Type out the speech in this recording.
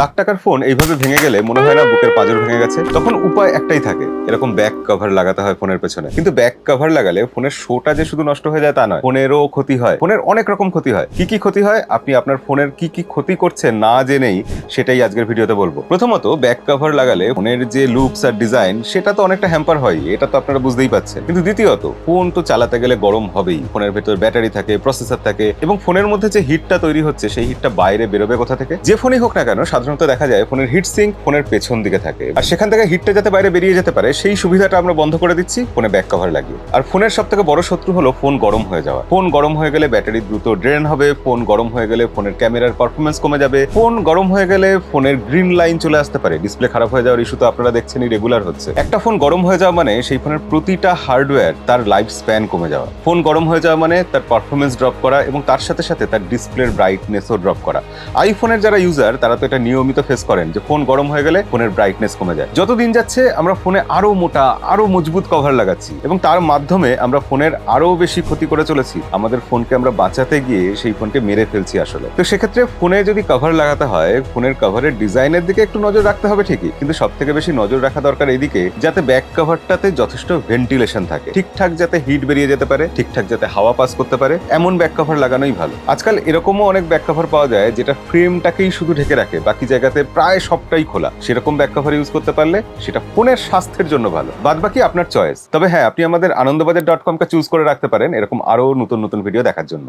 লাখ টাকার ফোন এইভাবে ভেঙে গেলে মনে হয় না বুকের পাজর ভেঙে গেছে। তখন উপায় একটাই থাকে, এরকম ব্যাক কভার লাগাতে হয় ফোনের পেছনে। কিন্তু ব্যাক কভার লাগালে ফোনের শোটা যে শুধু নষ্ট হয়ে যায় তা নয় ফোনেরও ক্ষতি হয়। ফোনের অনেক রকম ক্ষতি হয়। কি কি ক্ষতি হয়? আপনি আপনার ফোনের কি কি ক্ষতি করছেন না জেনেই সেটাই আজকের ভিডিওতে বলব। প্রথমত ব্যাক কভার লাগালে ফোনের যে লুকস আর ডিজাইন সেটা তো অনেকটা হ্যাম্পার হয়, এটা তো আপনারা বুঝতেই পাচ্ছেন কিন্তু দ্বিতীয়ত ফোন তো চালাতে গেলে গরম হবেই। ফোনের ভেতর ব্যাটারি থাকে প্রসেসর থাকে এবং ফোনের মধ্যে যে হিটটা তৈরি হচ্ছে, সেই হিটটা বাইরে বেরোবে কোথা থেকে? যে ফোনই হোক না কেন সাধারণত দেখা যায় ফোনের হিট সিঙ্ক ফোনের পেছন দিকে থাকে। আর সেখান থেকে হিটটা যাতে বাইরে বেরিয়ে যেতে পারে, সেই সুবিধাটা আমরা বন্ধ করে দিচ্ছি, ফোনে ব্যাক কভার লাগিয়ে। আর ফোনের সব থেকে বড় শত্রু হলো ফোন গরম হয়ে যাওয়া। ফোন গরম হয়ে গেলে ব্যাটারি দ্রুত ড্রেন হবে, ফোন গরম হয়ে গেলে ফোনের ক্যামেরার পারফরমেন্স কমে যাবে। ফোন গরম হয়ে গেলে ফোনের গ্রিন লাইন চলে আসতে পারে। ডিসপ্লে খারাপ হয়ে যাওয়ার ইস্যু তো আপনারা দেখছেনই রেগুলার হচ্ছে। একটা ফোন গরম হয়ে যাওয়া মানে সেই ফোনের প্রতিটা হার্ডওয়্যার তার লাইফ স্প্যান কমে যাওয়া। ফোন গরম হয়ে যাওয়া মানে তার পারফরমেন্স ড্রপ করা এবং তার সাথে সাথে তার ডিসপ্লের ব্রাইটনেসও ড্রপ করা। আইফোনের যারা ইউজার তারা তো এটা নিয়মিত ফেস করেন যে ফোন গরম হয়ে গেলে ফোনের ব্রাইটনেস কমে যায়। যত দিন যাচ্ছে, আমরা ফোনে আরও মোটা, আরও মজবুত কভার লাগাচ্ছি এবং তার মাধ্যমে আমরা ফোনের আরও বেশি ক্ষতি করে চলেছি। আমাদের ফোনকে আমরা বাঁচাতে গিয়ে সেই ফোনকে মেরে ফেলছি আসলে। তো সেক্ষেত্রে ফোনে যদি কভার লাগাতে হয় ফোনের কভারের ডিজাইনের দিকে একটু নজর রাখতে হবে ঠিকই। কিন্তু সব থেকে বেশি নজর রাখা দরকার এদিকে যাতে ব্যাক কভারটাতে যথেষ্ট ভেন্টিলেশন থাকে। ঠিকঠাক যাতে হিট বেরিয়ে যেতে পারে, ঠিকঠাক যাতে হাওয়া পাস করতে পারে, এমন ব্যাক কভার লাগানোই ভালো। আজকাল এরকমও অনেক ব্যাক কভার পাওয়া যায় যেটা ফ্রেমটাকেই শুধু ঢেকে রাখে বাকি জায়গাতে প্রায় সবটাই খোলা। সেরকম ব্যাক কভার ইউজ করতে পারলে সেটা ফোনের স্বাস্থ্যের জন্য ভালো। বাদ বাকি আপনার চয়েস তবে হ্যাঁ আপনি আমাদের আনন্দবাজার ডট কমকে চুজ করে রাখতে পারেন, এরকম আরও নতুন নতুন ভিডিও দেখার জন্য।